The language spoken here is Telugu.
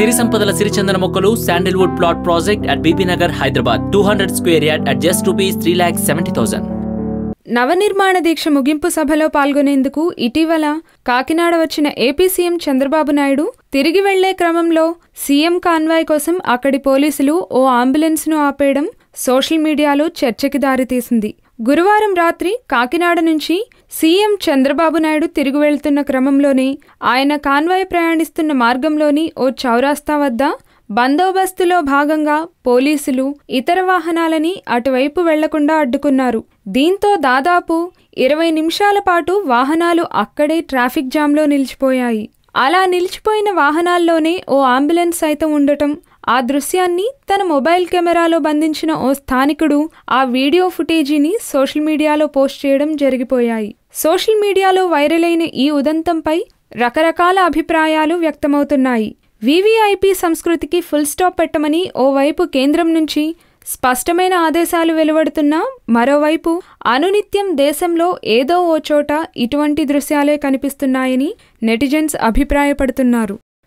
సిరి సంపదల సిరిచందన మొక్కలు sandalwood plot project at Bibi Nagar Hyderabad two hundred square yard at just rupees three lakh seventy thousand నవనిర్మాణ దీక్ష ముగింపు సభలో పాల్గొనేందుకు ఇటీవల కాకినాడ వచ్చిన ఏపీ సీఎం చంద్రబాబు నాయుడు తిరిగి వెళ్ళే క్రమంలో సీఎం కాన్వాయ్ కోసం అక్కడి పోలీసులు ఓ అంబులెన్స్ను ఆపేయడం సోషల్ మీడియాలో చర్చకి దారితీసింది. గురువారం రాత్రి కాకినాడ నుంచి సీఎం చంద్రబాబు నాయుడు తిరిగి వెళ్తున్న క్రమంలోనే ఆయన కాన్వాయ్ ప్రయాణిస్తున్న మార్గంలోని ఓ చౌరాస్తా వద్ద బందోబస్తులో భాగంగా పోలీసులు ఇతర వాహనాలని అటువైపు వెళ్ళకుండా అడ్డుకున్నారు. దీంతో దాదాపు ఇరవై నిమిషాల పాటు వాహనాలు అక్కడే ట్రాఫిక్ జామ్లో నిలిచిపోయాయి. అలా నిలిచిపోయిన వాహనాల్లోనే ఓ అంబులెన్స్ సైతం ఉండటం ఆ దృశ్యాన్ని తన మొబైల్ కెమెరాలో బంధించిన ఓ స్థానికుడు ఆ వీడియో ఫుటేజీని సోషల్ మీడియాలో పోస్ట్ చేయడం జరిగిపోయాయి. సోషల్ మీడియాలో వైరల్ అయిన ఈ ఉదంతంపై రకరకాల అభిప్రాయాలు వ్యక్తమవుతున్నాయి. వివిఐపి సంస్కృతికి ఫుల్ స్టాప్ పెట్టమని ఓవైపు కేంద్రం నుంచి స్పష్టమైన ఆదేశాలు వెలువడుతున్నా మరోవైపు అనునిత్యం దేశంలో ఏదో ఓ చోట ఇటువంటి దృశ్యాలే కనిపిస్తున్నాయని నెటిజన్స్ అభిప్రాయపడుతున్నారు.